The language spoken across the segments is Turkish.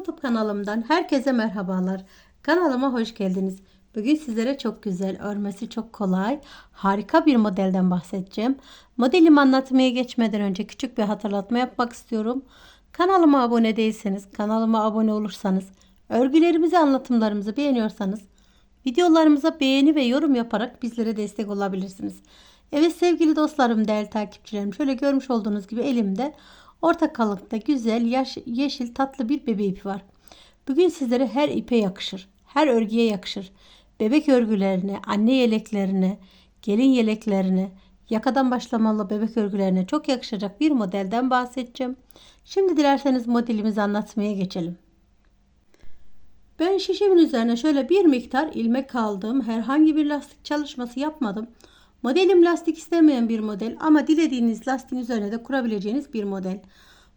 YouTube kanalımdan herkese merhabalar. Kanalıma hoş geldiniz. Bugün sizlere çok güzel, örmesi çok kolay, harika bir modelden bahsedeceğim. Modelimi anlatmaya geçmeden önce küçük bir hatırlatma yapmak istiyorum. Kanalıma abone değilseniz, kanalıma abone olursanız, örgülerimizi, anlatımlarımızı beğeniyorsanız, videolarımıza beğeni ve yorum yaparak bizlere destek olabilirsiniz. Evet sevgili dostlarım, değerli takipçilerim, şöyle görmüş olduğunuz gibi elimde orta kalınlıkta güzel, yaş, yeşil, tatlı bir bebe ipi var. Bugün sizlere her ipe yakışır, her örgüye yakışır. Bebek örgülerine, anne yeleklerine, gelin yeleklerine, yakadan başlamalı bebek örgülerine çok yakışacak bir modelden bahsedeceğim. Şimdi dilerseniz modelimizi anlatmaya geçelim. Ben şişemin üzerine şöyle bir miktar ilmek aldım. Herhangi bir lastik çalışması yapmadım. Modelim lastik istemeyen bir model ama dilediğiniz lastiğin üzerine de kurabileceğiniz bir model.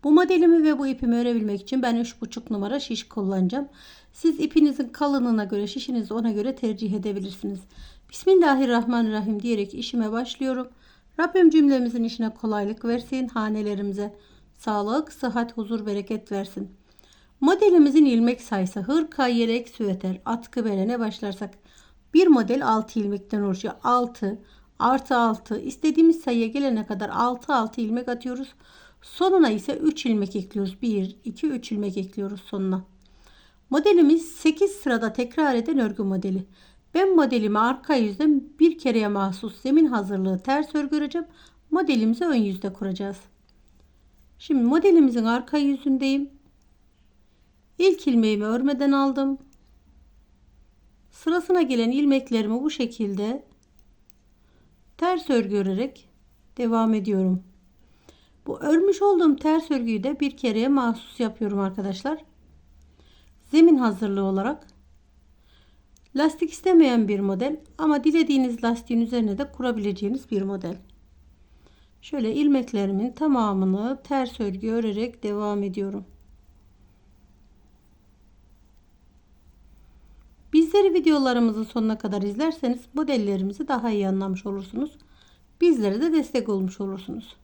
Bu modelimi ve bu ipimi örebilmek için ben 3,5 numara şiş kullanacağım. Siz ipinizin kalınlığına göre şişinizi ona göre tercih edebilirsiniz. Bismillahirrahmanirrahim diyerek işime başlıyorum. Rabbim cümlemizin işine kolaylık versin. Hanelerimize sağlık, sıhhat, huzur, bereket versin. Modelimizin ilmek sayısı hırka, yelek, süveter, atkı berene başlarsak bir model 6 ilmekten oluşuyor. 6 artı 6 istediğimiz sayıya gelene kadar 6 6 ilmek atıyoruz. Sonuna ise 3 ilmek ekliyoruz. 1 2 3 ilmek ekliyoruz sonuna. Modelimiz 8 sırada tekrar eden örgü modeli. Ben modelimi arka yüzden bir kereye mahsus zemin hazırlığı ters örgü öreceğim. Modelimizi ön yüzde kuracağız. Şimdi modelimizin arka yüzündeyim. İlk ilmeğimi örmeden aldım. Sırasına gelen ilmeklerimi bu şekilde ters örgü örerek devam ediyorum. Bu örmüş olduğum ters örgüyü de bir kereye mahsus yapıyorum arkadaşlar. Zemin hazırlığı olarak lastik istemeyen bir model ama dilediğiniz lastiğin üzerine de kurabileceğiniz bir model. Şöyle ilmeklerimin tamamını ters örgü örerek devam ediyorum. Bizleri videolarımızın sonuna kadar izlerseniz modellerimizi daha iyi anlamış olursunuz. Bizlere de destek olmuş olursunuz.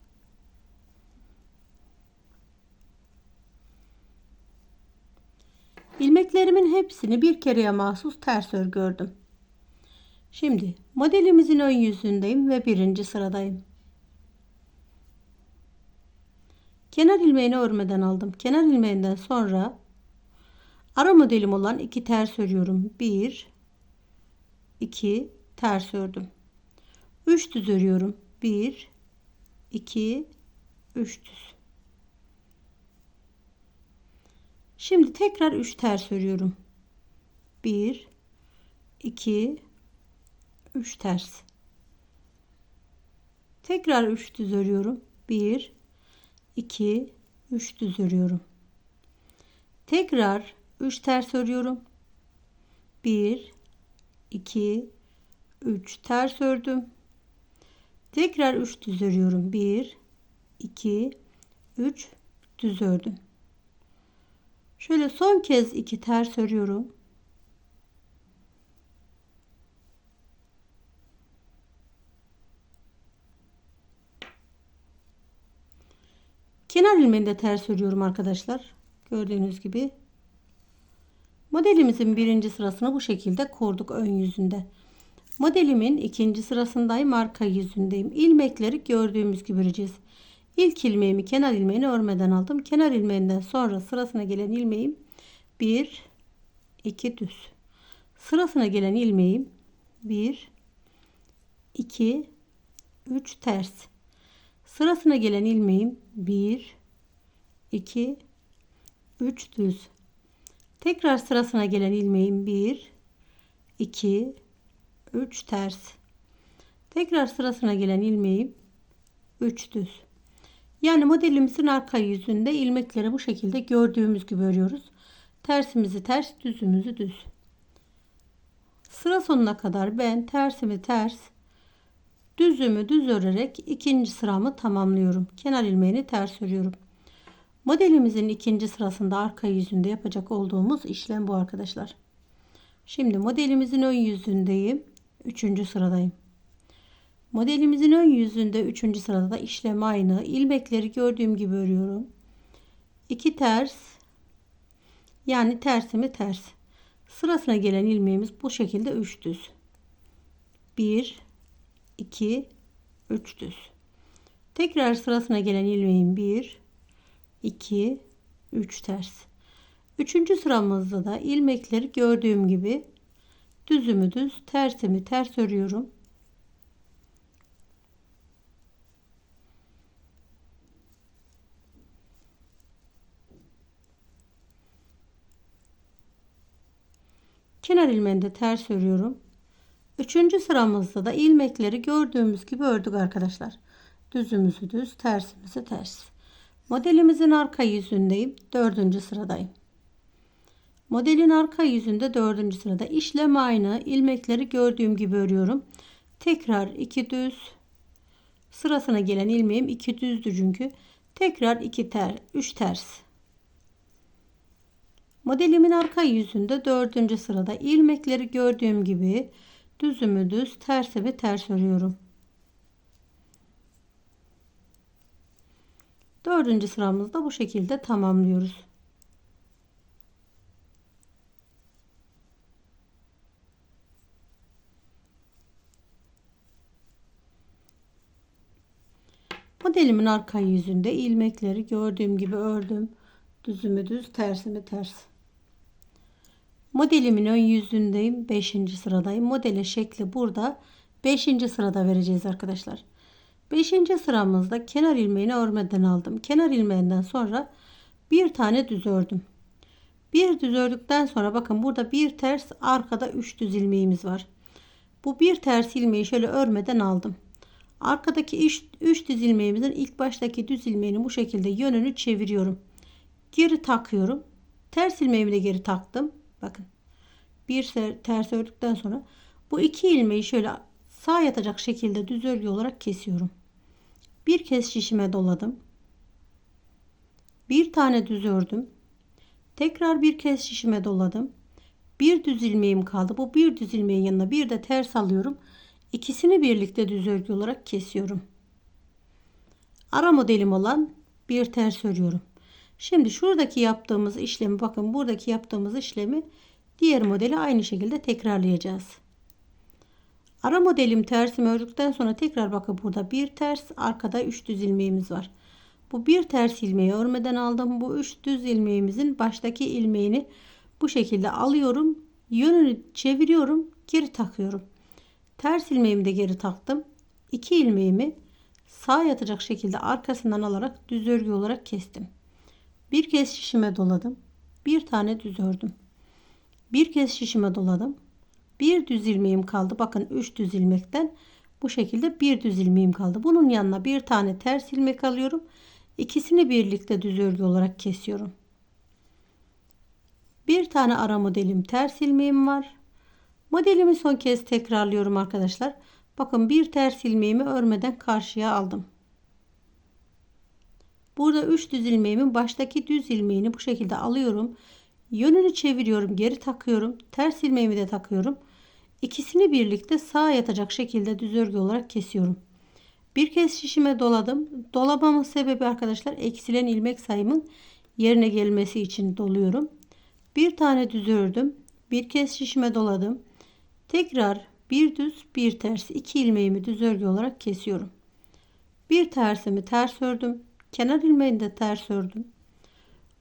İlmeklerimin hepsini bir kereye mahsus ters örgü ördüm. Şimdi modelimizin ön yüzündeyim ve birinci sıradayım. Kenar ilmeğini örmeden aldım. Kenar ilmeğinden sonra ara modelim olan iki ters örüyorum. 1 2 ters ördüm. 3 düz örüyorum. 1 2 3 düz. Şimdi tekrar 3 ters örüyorum. 1 2 3 ters. Tekrar 3 düz örüyorum. 1 2 3 düz örüyorum. Tekrar 3 ters örüyorum. 1 2 3 ters ördüm. Tekrar 3 düz örüyorum. 1 2 3 düz ördüm. Şöyle son kez 2 ters örüyorum. Kenar ilmeğinde ters örüyorum arkadaşlar. Gördüğünüz gibi. Modelimizin birinci sırasını bu şekilde kurduk ön yüzünde. Modelimin ikinci sırasındayım arka yüzündeyim. İlmekleri gördüğümüz gibi öreceğiz. İlk ilmeğimi kenar ilmeğini örmeden aldım. Kenar ilmeğinden sonra sırasına gelen ilmeğim 1 2 düz. Sırasına gelen ilmeğim 1 2 3 ters. Sırasına gelen ilmeğim 1 2 3 düz. Tekrar sırasına gelen ilmeğim 1 2 3 ters. Tekrar sırasına gelen ilmeğim 3 düz. Yani modelimizin arka yüzünde ilmekleri bu şekilde gördüğümüz gibi örüyoruz. Tersimizi ters, düzümüzü düz. Sıra sonuna kadar ben tersimi ters, düzümü düz örerek ikinci sıramı tamamlıyorum. Kenar ilmeğini ters örüyorum. Modelimizin ikinci sırasında arka yüzünde yapacak olduğumuz işlem bu arkadaşlar. Şimdi modelimizin ön yüzündeyim. Üçüncü sıradayım. Modelimizin ön yüzünde üçüncü sırada da işlem aynı. İlmekleri gördüğüm gibi örüyorum. 2 ters Yani tersimi ters. Sırasına gelen ilmeğimiz bu şekilde 3 düz. 1 2 3 düz. Tekrar sırasına gelen ilmeğim 1 2 3 ters. Üçüncü sıramızda da ilmekleri gördüğüm gibi düzümü düz, tersimi ters örüyorum. Kenar ilmeğini de ters örüyorum. Üçüncü sıramızda da ilmekleri gördüğümüz gibi ördük arkadaşlar. Düzümüzü düz, tersimizi ters. Modelimizin arka yüzündeyim. Dördüncü sıradayım. Modelin arka yüzünde dördüncü sırada işlem aynı. ilmekleri gördüğüm gibi örüyorum. Tekrar iki düz. Sırasına gelen ilmeğim iki düzdü çünkü. Tekrar iki ter, üç ters. Modelimin arka yüzünde dördüncü sırada ilmekleri gördüğüm gibi düzümü düz, tersimi ters örüyorum. Dördüncü sıramızda bu şekilde tamamlıyoruz. Modelimin arka yüzünde ilmekleri gördüğüm gibi ördüm. Düzümü düz, tersimi ters. Modelimin ön yüzündeyim. 5. sıradayım. Modele şekli burada. 5. sırada vereceğiz arkadaşlar. 5. sıramızda kenar ilmeğini örmeden aldım. Kenar ilmeğinden sonra bir tane düz ördüm. Bir düz ördükten sonra bakın burada bir ters arkada 3 düz ilmeğimiz var. Bu bir ters ilmeği şöyle örmeden aldım. Arkadaki 3 düz ilmeğimizin ilk baştaki düz ilmeğini bu şekilde yönünü çeviriyorum. Geri takıyorum. Ters ilmeğimi de geri taktım. Bakın. Bir ters ördükten sonra bu iki ilmeği şöyle sağ yatacak şekilde düz örgü olarak kesiyorum. Bir kez şişime doladım. Bir tane düz ördüm. Tekrar bir kez şişime doladım. Bir düz ilmeğim kaldı. Bu bir düz ilmeğin yanına bir de ters alıyorum. İkisini birlikte düz örgü olarak kesiyorum. Ara modelim olan bir ters örüyorum. Şimdi şuradaki yaptığımız işlemi bakın buradaki yaptığımız işlemi diğer modeli aynı şekilde tekrarlayacağız. Ara modelim tersimi ördükten sonra tekrar bakın burada bir ters arkada 3 düz ilmeğimiz var. Bu bir ters ilmeği örmeden aldım. Bu 3 düz ilmeğimizin baştaki ilmeğini bu şekilde alıyorum. Yönünü çeviriyorum. Geri takıyorum. Ters ilmeğimi de geri taktım. 2 ilmeğimi sağ yatacak şekilde arkasından alarak düz örgü olarak kestim. Bir kez şişime doladım. Bir tane düz ördüm. Bir kez şişime doladım. Bir düz ilmeğim kaldı. Bakın 3 düz ilmekten bu şekilde bir düz ilmeğim kaldı. Bunun yanına bir tane ters ilmek alıyorum. İkisini birlikte düz örgü olarak kesiyorum. Bir tane ara modelim ters ilmeğim var. Modelimi son kez tekrarlıyorum arkadaşlar. Bakın bir ters ilmeğimi örmeden karşıya aldım. Burada 3 düz ilmeğimin baştaki düz ilmeğini bu şekilde alıyorum. Yönünü çeviriyorum, geri takıyorum. Ters ilmeğimi de takıyorum. İkisini birlikte sağa yatacak şekilde düz örgü olarak kesiyorum. Bir kez şişime doladım. Dolamamın sebebi arkadaşlar eksilen ilmek sayımın yerine gelmesi için doluyorum. Bir tane düz ördüm. Bir kez şişime doladım. Tekrar bir düz bir ters iki ilmeğimi düz örgü olarak kesiyorum. Bir tersimi ters ördüm. Kenar ilmeğini de ters ördüm.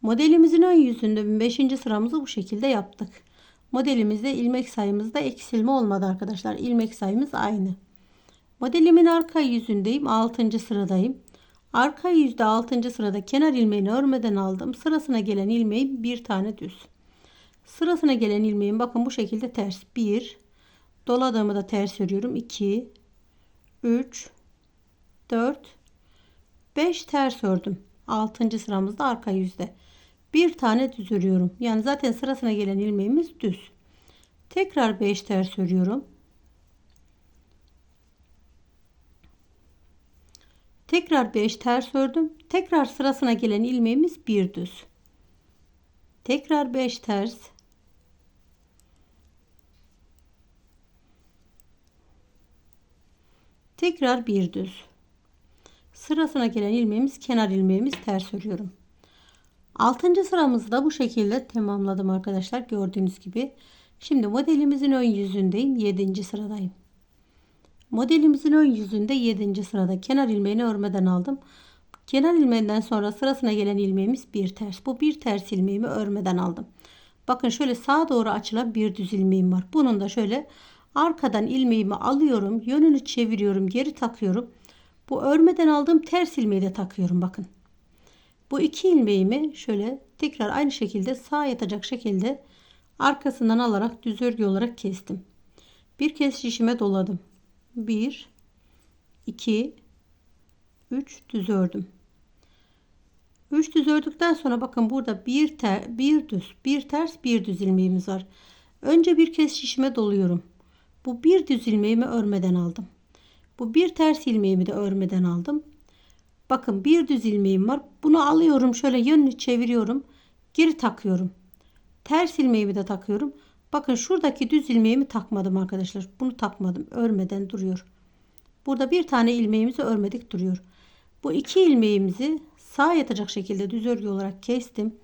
Modelimizin ön yüzünde 5. sıramızı bu şekilde yaptık. Modelimizde ilmek sayımızda eksilme olmadı arkadaşlar. İlmek sayımız aynı. Modelimin arka yüzündeyim. 6. sıradayım. Arka yüzde 6. sırada kenar ilmeğini örmeden aldım. Sırasına gelen ilmeğim bir tane düz. Sırasına gelen ilmeğim bakın bu şekilde ters. 1 doladığımı da ters örüyorum. 2 3 4 5 ters ördüm. 6. sıramızda arka yüzde. Bir tane düz örüyorum. Yani zaten sırasına gelen ilmeğimiz düz. Tekrar 5 ters örüyorum. Tekrar 5 ters ördüm. Tekrar sırasına gelen ilmeğimiz bir düz. Tekrar 5 ters. Tekrar bir düz. Sırasına gelen ilmeğimiz kenar ilmeğimiz ters örüyorum. Altıncı sıramızı da bu şekilde tamamladım arkadaşlar. Gördüğünüz gibi. Şimdi modelimizin ön yüzündeyim. Yedinci sıradayım. Modelimizin ön yüzünde 7. sırada kenar ilmeğini örmeden aldım. Kenar ilmeğinden sonra sırasına gelen ilmeğimiz bir ters. Bu bir ters ilmeğimi örmeden aldım. Bakın şöyle sağa doğru açılan bir düz ilmeğim var. Bunun da şöyle arkadan ilmeğimi alıyorum. Yönünü çeviriyorum. Geri takıyorum. Bu örmeden aldığım ters ilmeği de takıyorum bakın. Bu iki ilmeğimi şöyle tekrar aynı şekilde sağa yatacak şekilde arkasından alarak düz örgü olarak kestim. Bir kez şişime doladım. 1 2 3 düz ördüm. 3 düz ördükten sonra bakın burada bir ter, bir düz, bir ters, bir düz ilmeğimiz var. Önce bir kez şişime doluyorum. Bu bir düz ilmeğimi örmeden aldım. Bu bir ters ilmeğimi de örmeden aldım. Bakın bir düz ilmeğim var. Bunu alıyorum şöyle yönünü çeviriyorum. Geri takıyorum. Ters ilmeğimi de takıyorum. Bakın şuradaki düz ilmeğimi takmadım arkadaşlar. Bunu takmadım. Örmeden duruyor. Burada bir tane ilmeğimizi örmedik duruyor. Bu iki ilmeğimizi sağ yatacak şekilde düz örgü olarak kestim.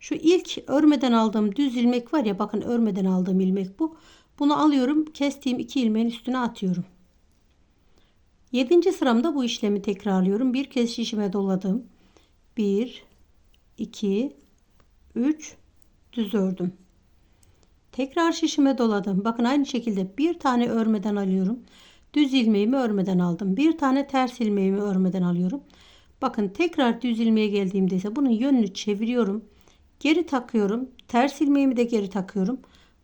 Şu ilk örmeden aldığım düz ilmek var ya bakın örmeden aldığım ilmek bu. Bunu alıyorum. Kestiğim iki ilmeğin üstüne atıyorum. Yedinci sıramda bu işlemi tekrarlıyorum. Bir kez şişime doladım. Bir, iki, üç, düz ördüm. Tekrar şişime doladım. Bakın aynı şekilde bir tane örmeden alıyorum. Düz ilmeğimi örmeden aldım. Bir tane ters ilmeğimi örmeden alıyorum. Bakın tekrar düz ilmeğe geldiğimde ise bunun yönünü çeviriyorum. Geri takıyorum. Ters ilmeğimi de geri takıyorum.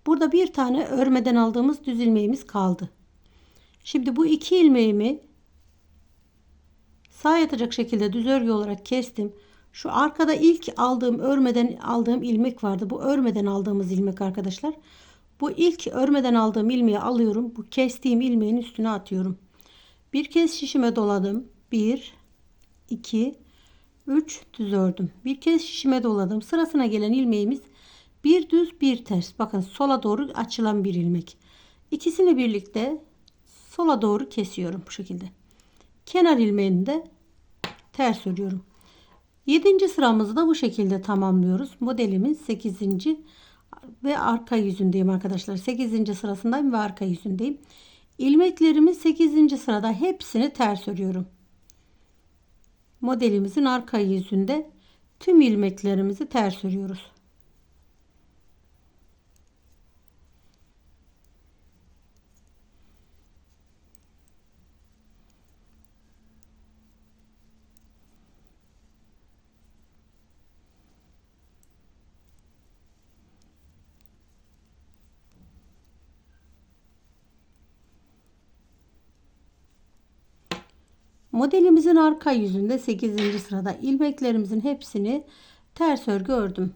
Burada bir tane örmeden aldığımız düz ilmeğimiz kaldı. Şimdi bu iki ilmeğimi sağ yatacak şekilde düz örgü olarak kestim. Şu arkada ilk aldığım örmeden aldığım ilmek vardı. Bu örmeden aldığımız ilmek arkadaşlar. Bu ilk örmeden aldığım ilmeği alıyorum. Bu kestiğim ilmeğin üstüne atıyorum. Bir kez şişime doladım. 1 2 3 düz ördüm. Bir kez şişime doladım. Sırasına gelen ilmeğimiz bir düz bir ters. Bakın sola doğru açılan bir ilmek. İkisini birlikte sola doğru kesiyorum bu şekilde. Kenar ilmeğini de ters örüyorum. 7. sıramızı da bu şekilde tamamlıyoruz. Modelimin 8. ve arka yüzündeyim arkadaşlar. 8. sırasındayım ve arka yüzündeyim. İlmeklerimin 8. sırada hepsini ters örüyorum. Modelimizin arka yüzünde tüm ilmeklerimizi ters örüyoruz. Modelimizin arka yüzünde 8. sırada ilmeklerimizin hepsini ters örgü ördüm.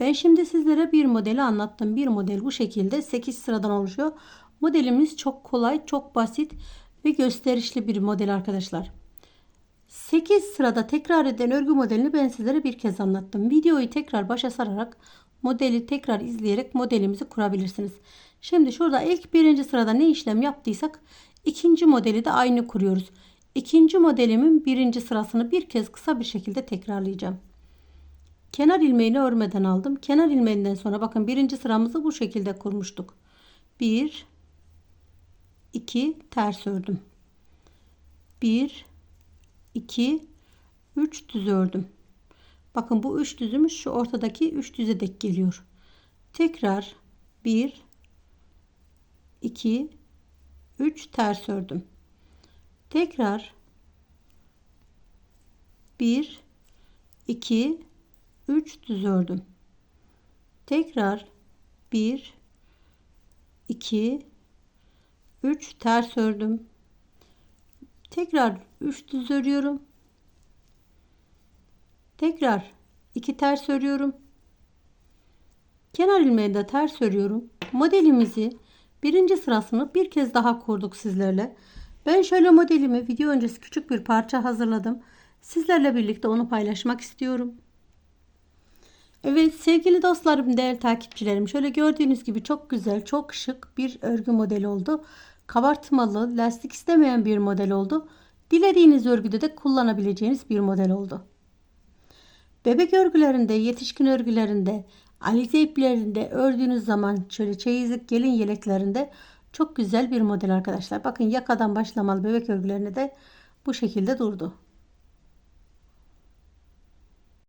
Ben şimdi sizlere bir modeli anlattım. Bir model bu şekilde 8 sıradan oluşuyor. Modelimiz çok kolay, çok basit ve gösterişli bir model arkadaşlar. 8 sırada tekrar eden örgü modelini ben sizlere bir kez anlattım. Videoyu tekrar başa sararak modeli tekrar izleyerek modelimizi kurabilirsiniz. Şimdi şurada ilk birinci sırada ne işlem yaptıysak ikinci modeli de aynı kuruyoruz. İkinci modelimin birinci sırasını bir kez kısa bir şekilde tekrarlayacağım. Kenar ilmeğini örmeden aldım. Kenar ilmeğinden sonra bakın birinci sıramızı bu şekilde kurmuştuk. 1 2 ters ördüm. 1 2 3 düz ördüm. Bakın bu 3 düzümüz şu ortadaki 3 düze dek geliyor. Tekrar 1 2 3 ters ördüm. Tekrar 1 2 3 düz ördüm. Tekrar 1 2 3 ters ördüm. Tekrar 3 düz örüyorum. Tekrar 2 ters örüyorum. Kenar ilmeği de ters örüyorum. Modelimizi birinci sırasını bir kez daha kurduk sizlerle. Ben şöyle modelimi video öncesi küçük bir parça hazırladım. Sizlerle birlikte onu paylaşmak istiyorum. Evet sevgili dostlarım, değerli takipçilerim. Şöyle gördüğünüz gibi çok güzel, çok şık bir örgü modeli oldu. Kabartmalı, lastik istemeyen bir model oldu. Dilediğiniz örgüde de kullanabileceğiniz bir model oldu. Bebek örgülerinde, yetişkin örgülerinde, alize iplerinde ördüğünüz zaman şöyle çeyizlik gelin yeleklerinde çok güzel bir model arkadaşlar. Bakın yakadan başlamalı bebek örgülerinde de bu şekilde durdu.